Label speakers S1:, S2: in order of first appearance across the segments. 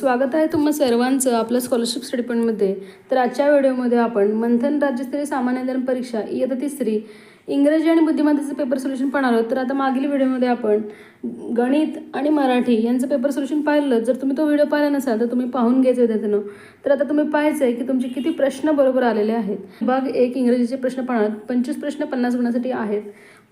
S1: स्वागत आहे तुम्हा सर्वांचं आपल्या स्कॉलरशिप स्टडीपॉईंटमध्ये तर आजच्या व्हिडिओमध्ये आपण मंथन राज्यस्तरीय सामान्य ज्ञान परीक्षा इयत्ता तिसरी इंग्रजी आणि बुद्धिमत्तेचं पेपर सोल्युशन पाहणार आहोत. तर आता मागील व्हिडिओमध्ये आपण गणित आणि मराठी यांचं पेपर सोल्युशन पाहिलं. जर तुम्ही तो व्हिडिओ पाहिला नसाल तर तुम्ही पाहून घ्यायचं विद्यार्थ्यानं तर आता तुम्ही पाहायचं आहे की तुमचे किती प्रश्न बरोबर आलेले आहेत. भाग एक इंग्रजीचे प्रश्न पाहणार. पंचवीस प्रश्न पन्नास गुणासाठी आहेत.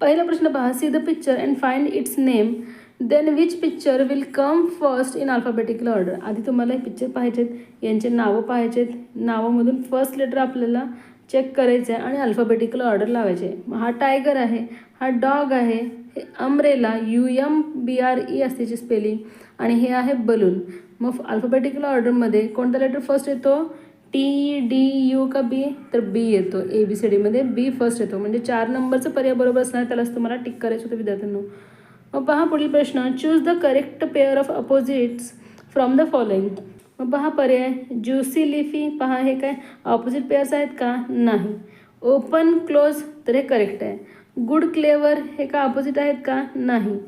S1: पहिला प्रश्न पहा see the picture and find its name then which picture will come first in alphabetical order आधी तुम्हाला हे पिक्चर पाहायचेत यांचे नावं पाहायचेत. नावामधून फर्स्ट लेटर आपल्याला चेक करायचं आहे आणि अल्फाबेटिकल ऑर्डर लावायचे हा टायगर आहे हा डॉग आहे हे umbrella U M B R E असते त्याची स्पेलिंग आणि हे आहे बलून मग अल्फाबेटिकल ऑर्डरमध्ये कोणता लेटर फर्स्ट येतो? टी डी यू का बी तर बी येतो. ए बी सी डीमध्ये बी फर्स्ट येतो. म्हणजे चार नंबरचं पर्याय बरोबर असणार त्यालाच तुम्हाला टिक करायचं होतं विद्यार्थ्यांना. मग पहा पुढील प्रश्न. Choose the correct pair of opposites from the following मग पहा पर्याय. ज्युसी लिफी पहा हे काय? ऑपोजिट पेअर्स आहेत का? नाही. ओपन क्लोज तर हे करेक्ट आहे. गुड क्लेवर हे का ऑपोजिट आहेत का? नाही.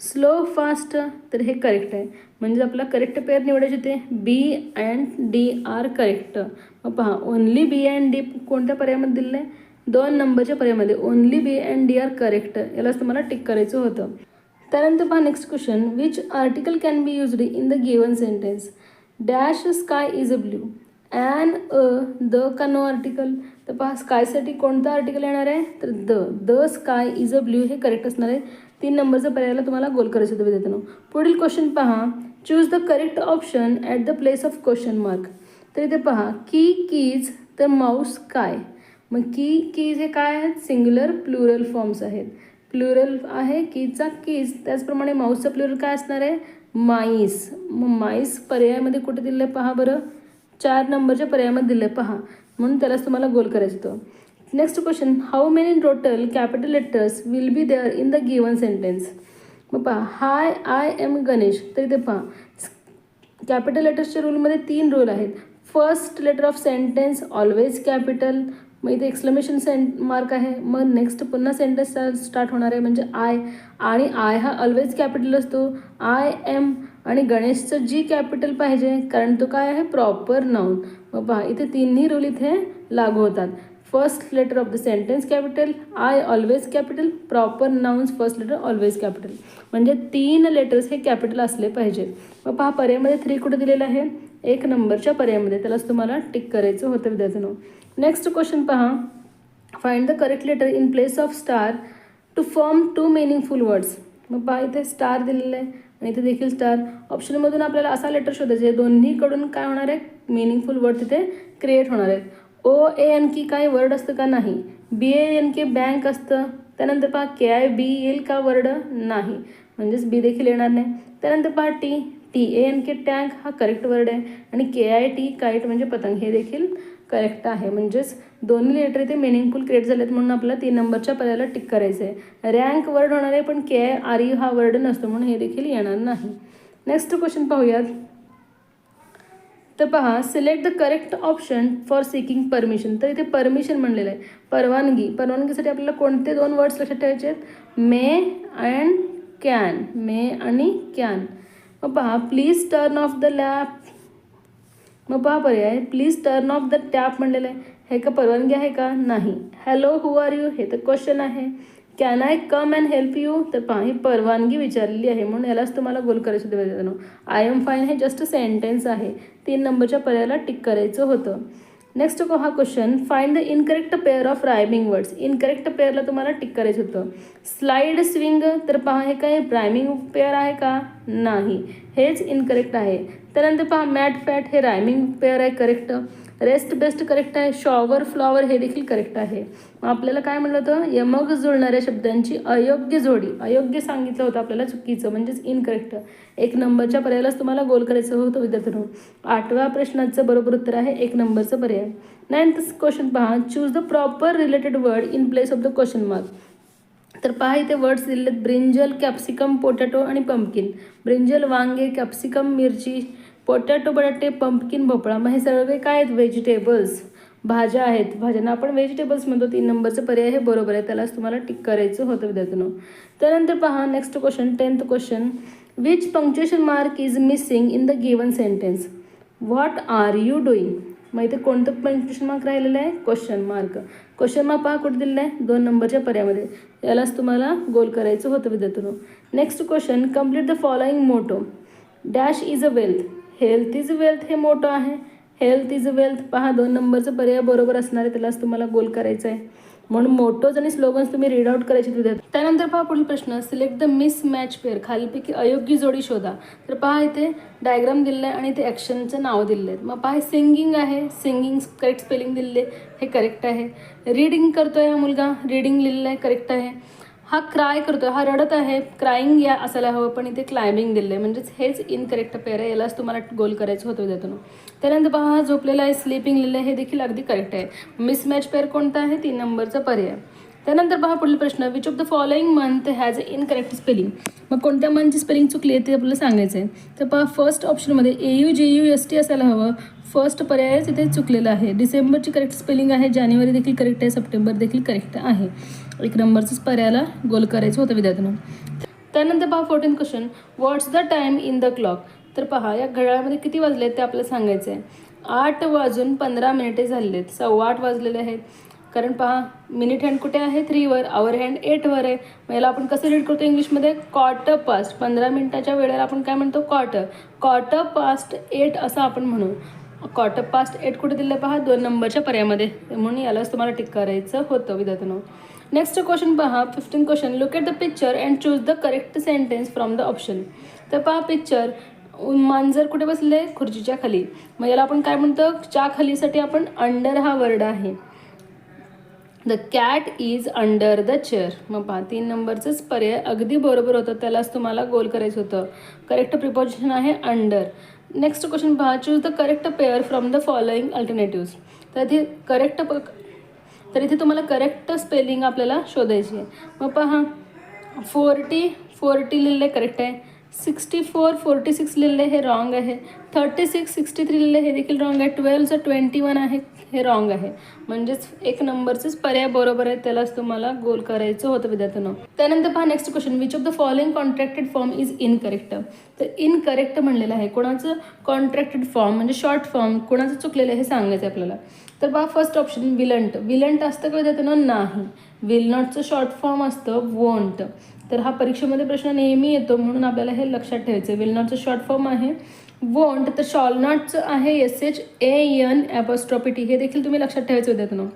S1: स्लो फास्ट तर हे करेक्ट आहे. म्हणजे आपला करेक्ट पेअर निवडायचे ते B and D are correct मग पहा ओनली बी अँड डी कोणत्या पर्यायामध्ये दिलं आहे दोन नंबरच्या पर्यायामध्ये. Only B and D are correct यालाच तुम्हाला टिक करायचं होतं. त्यानंतर पहा next question which article can be used in the given sentence dash sky is a blue and a the का नो आर्टिकल तर पहा स्कायसाठी कोणतं आर्टिकल येणार आहे? तर the the sky is a blue हे करेक्ट असणार आहे. तीन नंबरचा पर्यायला तुम्हाला गोल करायचं होतं विद्यार्थ्यांनो. पुढील क्वेश्चन पहा. Choose the correct option at the place of question mark तर इथे पहा की कीज तर माऊस काय मग की कीज हे काय आहेत? सिंग्युलर प्लुरल फॉर्म्स आहेत. प्लुरल आहे कीजचा कीज त्याचप्रमाणे माऊसचं प्लुरल काय असणार आहे? माईस. मग माईस पर्यायामध्ये कुठे दिलं आहे पहा बरं? चार नंबरच्या पर्यायामध्ये दिलं आहे पहा. म्हणून त्यालाच तुम्हाला गोल करायचं होतं. Next question how many total capital letters will be there in the given sentence मग पहा हाय आय एम गणेश तर इथे पहा. कॅपिटल लेटर्सच्या रूलमध्ये तीन रूल आहेत. First letter of sentence always capital मग इथे एक्सक्लेमेशन सेंट मार्क आहे. मग नेक्स्ट पुन्हा सेंटेन्स स्टार्ट होणार आहे म्हणजे आय आणि आय हा ऑलवेज कॅपिटल असतो. आय एम आणि गणेशचं जी कॅपिटल पाहिजे. कारण तो काय आहे? प्रॉपर नाऊन मग पहा इथे तिन्ही रूल इथे लागू होतात. First letter of the sentence capital I always capital proper nouns first letter always capital म्हणजे तीन लेटर्स हे कॅपिटल असले पाहिजे. मग पहा पर्यामध्ये थ्री कुठे दिलेलं आहे? एक नंबरच्या पर्यायमध्ये. त्यालाच तुम्हाला टिक करायचं होतं विद्यार्थ्यांनो. नेक्स्ट क्वेश्चन पहा. Find the correct letter in place of star to form two meaningful words मग पहा इथे स्टार दिलेलं आहे आणि इथे देखील स्टार ऑप्शनमधून आपल्याला असा लेटर शोधायचा आहे दोन्हीकडून काय होणार आहे? मिनिंगफुल वर्ड तिथे क्रिएट होणार आहेत. ओ ए एन की काय वर्ड असतं का? नाही. बी ए एन के बँक असतं. त्यानंतर पहा के आय बी येईल का वर्ड नाही. म्हणजेच बी देखील येणार नाही. त्यानंतर पहा T T A N K tank हा करेक्ट वर्ड आहे. आणि के आय टी काईट म्हणजे पतंग. हे देखील करेक्ट आहे. म्हणजेच दोन्ही लेटर इथे मिनिंगफुल क्रिएट झालेत म्हणून आपल्याला तीन नंबरच्या पर्यायाला टिक करायचं आहे रँक वर्ड होणार आहे पण के आर यू हा वर्ड नसतो म्हणून हे देखील येणार नाही. नेक्स्ट क्वेश्चन पाहूयात. तर पहा select the correct option for seeking permission तर इथे परमिशन म्हणलेलं आहे. परवानगी. परवानगीसाठी आपल्याला कोणते दोन वर्ड्स लक्षात ठेवायचे आहेत? मे अँड कॅन मे आणि कॅन मग पहा please turn off the lap मग पहा पर्याय please turn off the tap म्हणलेलं आहे. हे का परवानगी आहे का? नाही. हॅलो हू आर यू हे तर क्वेश्चन आहे. Can I come and help you तर पहा ही परवानगी विचारलेली आहे म्हणून यालाच तुम्हाला गोल करायचं होतं आय एम फाईन हे जस्ट सेंटेन्स आहे. तीन नंबरच्या पर्यायाला टिक करायचं होतं. नेक्स्ट हा question find the incorrect pair of rhyming words incorrect पेअरला तुम्हाला टिक करायचं होतं. स्लाईड स्विंग तर पहा हे काय? रायमिंग पेअर आहे का? नाही. हेच इनकरेक्ट आहे. त्यानंतर पहा मॅट फॅट हे रायमिंग पेअर आहे करेक्ट रेस्ट बेस्ट करेक्ट आहे शॉवर फ्लॉवर हे देखील करेक्ट आहे. मग आपल्याला काय म्हणलं होतं? यमग जुळणाऱ्या शब्दांची अयोग्य जोडी. अयोग्य सांगितलं होतं आपल्याला चुकीचं म्हणजेच इनकरेक्ट एक नंबरच्या पर्यायालाच तुम्हाला गोल करायचं होतं विद्यार्थ्यांनो. आठव्या प्रश्नाचं बरोबर उत्तर आहे एक नंबरचं पर्याय. नाईन्थ क्वेश्चन पहा. Choose the proper related word in place of the question mark तर पहा इथे वर्ड्स दिलेत ब्रिंजल कॅप्सिकम पोटॅटो आणि पंपकिन ब्रिंजल वांगे कॅप्सिकम मिरची. पोटॅटो बटाटे पंपकिन भोपळा मग हे सगळे काय आहेत? व्हेजिटेबल्स भाज्या आहेत. भाज्यांना आपण व्हेजिटेबल्स म्हणतो. तीन नंबरचं पर्याय हे बरोबर आहे त्यालाच तुम्हाला टिक करायचं होतं विद्यार्थ्यांनो. त्यानंतर पहा next question tenth question which punctuation mark is missing in the given sentence what are you doing मग इथे कोणतं पंक्च्युएशन मार्क राहिलेलं आहे? क्वेश्चन मार्क क्वेश्चन मार्क पहा कुठे दिलेलं आहे? दोन नंबरच्या पर्यामध्ये यालाच तुम्हाला गोल करायचं होतं विद्यार्थ्यांनो. Next question complete the following motto dash is a wealth health is wealth हे मोठं आहे. हेल्थ इज वेल्थ पहा दोन नंबरचं पर्याय बरोबर असणार आहे त्यालाच तुम्हाला गोल करायचं आहे. म्हणून मोटोज आणि स्लोगन्स तुम्ही रीड आउट करायचे तिथे. त्यानंतर पहा पुढील प्रश्न. Select the mismatch pair खालीपैकी अयोग्य जोडी शोधा. तर पहा इथे डायग्राम दिलेलं आहे आणि इथे ॲक्शनचं नाव दिलेलं आहे मग पहा सिंगिंग आहे. सिंगिंग करेक्ट स्पेलिंग दिलेले हे करेक्ट आहे. रीडिंग करतोय हा मुलगा. रीडिंग लिहिलेलं आहे करेक्ट आहे. हा क्राय करतो हा रडत आहे क्राईंग या असायला हवं पण इथे क्लायबिंग दिलं आहे म्हणजेच हेच इनकरेक्ट पेअर आहे यालाच तुम्हाला गोल करायचं होतं त्यातून त्यानंतर पहा हा झोपलेला आहे स्लीपिंग लिहिलं आहे हे देखील अगदी करेक्ट आहे. मिसमॅच पेअर कोणता आहे? तीन नंबरचा पर्याय. त्यानंतर पहा पुढील प्रश्न. Which of the following month has a incorrect spelling मग कोणत्या मंथची स्पेलिंग चुकली आहे ते आपल्याला सांगायचं आहे. तर पहा फर्स्ट ऑप्शनमध्ये A U J U S T असायला हवं. फर्स्ट पर्यायच इथे चुकलेला आहे. डिसेंबरची करेक्ट स्पेलिंग आहे. जानेवारी देखील करेक्ट आहे. सप्टेंबर देखील करेक्ट आहे. एक नंबरचंच पर्यायाला गोल करायचं होतं विद्यार्थ्यांना. त्यानंतर पहा fourteen question what's the time in the clock तर पहा या घड्याळामध्ये किती वाजले आहेत ते आपल्याला सांगायचं आहे आठ वाजून पंधरा मिनिटे झालेले आहेत सव्वा आठ वाजलेले आहेत. कारण पहा मिनिट हँड कुठे आहे? थ्रीवर आवर हँड एटवर आहे. मग याला आपण कसं रीड करतो इंग्लिशमध्ये? क्वार्टर पास्ट पंधरा मिनिटाच्या वेळेला आपण काय म्हणतो? क्वार्टर क्वार्टर पास्ट एट असं आपण म्हणू. क्वार्टर पास्ट एट कुठे दिलं पहा? दोन नंबरच्या पर्यायामध्ये. म्हणून यालाच तुम्हाला टिक करायचं होतं विद्यार्थ्यांना. नेक्स्ट क्वेश्चन पहा. Fifteen question look at the picture and choose the correct sentence from the option तर पहा पिक्चर मांजर कुठे बसले? खुर्चीच्या खाली. मग याला आपण काय म्हणतो? च्या खालीसाठी आपण अंडर हा वर्ड आहे. The cat is under the chair मग पहा तीन नंबरचंच पर्याय अगदी बरोबर होतं. त्यालाच तुम्हाला गोल करायचं होतं. करेक्ट प्रिपोजिशन आहे अंडर नेक्स्ट क्वेश्चन पहा. Choose the correct pair from the following alternatives तर ते करेक्ट प तर इथे तुम्हाला करेक्ट स्पेलिंग आपल्याला शोधायची आहे. मग पहा फोर्टी फोर्टी लिहिले करेक्ट आहे. सिक्स्टी फोर फोर्टी सिक्स लिहिले हे रॉंग आहे. थर्टी सिक्स सिक्स्टी थ्री लिहिले हे देखील रॉंग आहे. ट्वेल्वचं ट्वेंटी वन आहे. हे रॉंग आहे. म्हणजेच एक नंबरचेच पर्याय बरोबर आहे त्यालाच तुम्हाला गोल करायचं होतं विद्यार्थ्यांना. त्यानंतर पहा next question which of the following contracted form is incorrect तर इनकरेक्ट म्हणलेलं आहे. कोणाचं कॉन्ट्रॅक्टेड फॉर्म म्हणजे शॉर्ट फॉर्म कोणाचं चुकलेलं आहे हे सांगायचं आहे आपल्याला. तर पहा फर्स्ट ऑप्शन विलंट. विलंट असतं का विद्यार्थ्यांना? नाही. विल नॉटचं शॉर्ट फॉर्म असतं वोंट तर हा परीक्षेमध्ये प्रश्न नेहमी येतो म्हणून आपल्याला हे लक्षात ठेवायचं विल नॉटचं शॉर्ट फॉर्म आहे वोंट तर शॉल नॉटचं आहे S H A N apostrophe T हे देखील तुम्ही लक्षात ठेवायचं विद्यार्थ्यांनो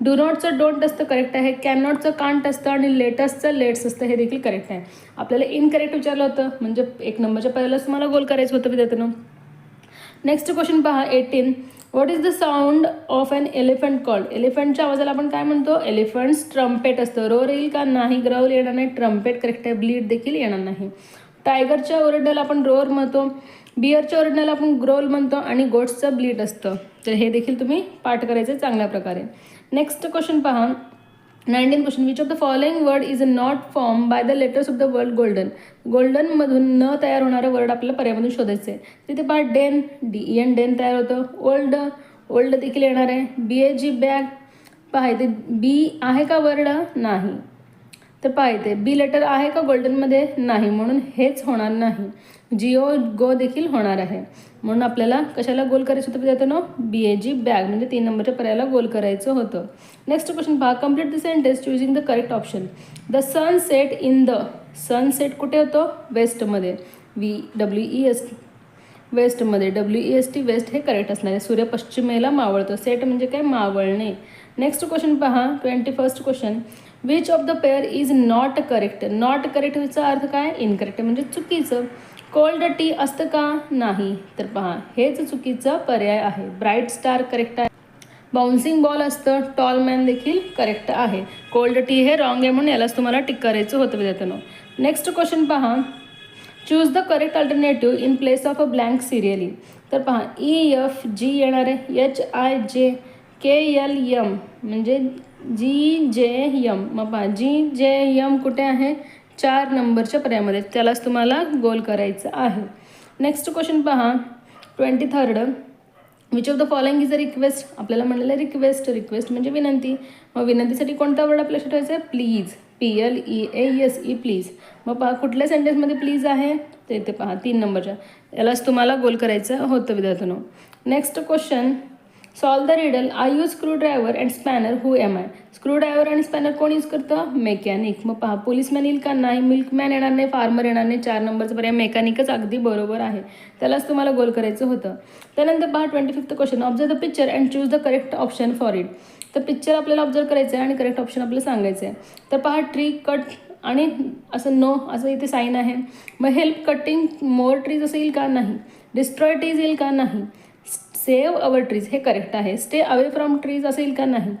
S1: डू नॉटचं डोंट असतं करेक्ट आहे. कॅन नॉटचं कांट असतं आणि लेटस्टचं लेट्स असतं हे देखील करेक्ट आहे. आपल्याला इनकरेक्ट विचारलं होतं. म्हणजे एक नंबरच्या पहिल्याच तुम्हाला गोल करायचं होतं विद्यार्थ्यांनो नेक्स्ट क्वेश्चन पहा eighteen what is the sound of an elephant called एलिफंटच्या आवाजाला आपण काय म्हणतो? एलिफंट्स ट्रम्पेट असतं. रोर येईल का नाही? ग्राउल येणार नाही. ट्रम्पेट करेक्ट आहे. ब्लीड देखील येणार नाही. टायगरच्या ओरडण्याला आपण रोअर म्हणतो बिअरच्या ओरडण्याला आपण ग्रोल म्हणतो आणि गोट्सचं ब्लीड असतं. तर हे देखील तुम्ही पाठ करायचं चांगल्या प्रकारे. नेक्स्ट क्वेश्चन पहा. Nineteen question which of the following word is a not form by the letters of the world golden गोल्डनमधून न तयार होणारं वर्ड आपल्याला पर्यामधून शोधायचं आहे तिथे पहा डेन डी एन डेन तयार होतं. ओल्ड ओल्ड देखील येणार आहे. बी ए जी बॅग पहा इथे बी आहे का वर्ड नाही. तर पाहिजे बी लेटर आहे का गोल्डनमध्ये नाही. म्हणून हेच होणार नाही. जिओ गो देखील होणार आहे. म्हणून आपल्याला कशाला गोल करायचं होतं? विद्यार्थ्यांनो बी ए जी बॅग म्हणजे तीन नंबरच्या पर्यायाला गोल करायचं होतं. नेक्स्ट क्वेश्चन पहा. Complete the sentence choosing the correct option the sun set in the sun set कुठे होतो? वेस्टमध्ये V W E S वेस्टमध्ये W E S T west हे करेक्ट असणार आहे. सूर्य पश्चिमेला मावळतो. सेट म्हणजे काय? मावळणे. नेक्स्ट क्वेश्चन पहा. Twenty first question which of the pair is not correct not करेक्टचा अर्थ काय? इनकरेक्ट म्हणजे चुकीचं. कोल्ड टी असतं का? नाही. तर पहा हेच चुकीचा पर्याय आहे. ब्राईट स्टार करेक्ट आहे. बाउन्सिंग बॉल असतं. टॉल मॅन देखील करेक्ट आहे. कोल्ड टी हे रॉंग आहे म्हणून यालाच तुम्हाला टिक करायचं होतं विद्यार्थ्यांनो. नेक्स्ट क्वेश्चन पहा. Choose the correct alternative in place of a blank serially तर पहा ई एफ जी येणार आहे. एच आय जे के एल यम म्हणजे जी जे यम मग जी जे यम कुठे आहे? चार नंबरच्या पर्यायामध्ये. त्यालाच तुम्हाला गोल करायचं आहे. नेक्स्ट क्वेश्चन पहा. Twenty third which of the following is a request आपल्याला म्हणलेलं आहे रिक्वेस्ट रिक्वेस्ट म्हणजे विनंती. मग विनंतीसाठी कोणता वर्ड आपल्याला ठेवायचा आहे? Please P L E A S E please मग पहा कुठल्या सेंटेन्समध्ये प्लीज आहे? ते इथे पहा तीन नंबरच्या. यालाच तुम्हाला गोल करायचं होतं विद्यार्थ्यांनो. Next question solve the riddle I use screwdriver and spanner who am I screwdriver आणि स्पॅनर कोण यूज करतं? मेकॅनिक मग पहा पोलीसमॅन येईल का? नाही. मिल्कमॅन येणार नाही. फार्मर येणार नाही. चार नंबरचं पर्याय मेकॅनिकच अगदी बरोबर आहे. त्यालाच तुम्हाला गोल करायचं होतं. त्यानंतर पहा twenty fifth question observe the picture and choose the correct option for it तर पिक्चर आपल्याला ऑब्झर्व करायचं आहे आणि करेक्ट ऑप्शन आपल्याला सांगायचं आहे तर पहा ट्री कट आणि असं नो असं इथे साईन आहे. मग हेल्प कटिंग मोर ट्रीज असं येईल का? नाही. डिस्ट्रॉय ट्रीज येईल का? नाही. सेव्ह अवर ट्रीज हे करेक्ट आहे. स्टे अवे फ्रॉम ट्रीज असेल का? नाही.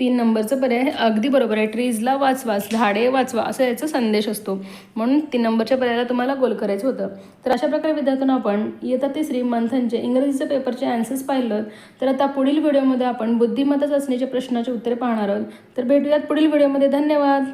S1: तीन नंबरचं पर्याय अगदी बरोबर आहे. ट्रीजला वाचवा. झाडे वाचवा. असं याचा संदेश असतो. म्हणून तीन नंबरच्या पर्यायाला तुम्हाला गोल करायचं होतं. तर अशा प्रकारे विद्यार्थ्यांना आपण इयत्ता तिसरी मंथनचे इंग्रजीचे पेपरचे ॲन्सर्स पाहिलं. तर आता पुढील व्हिडिओमध्ये आपण बुद्धिमत्ता चाचणीच्या प्रश्नाचे उत्तरे पाहणार आहोत. तर भेटूयात पुढील व्हिडिओमध्ये धन्यवाद.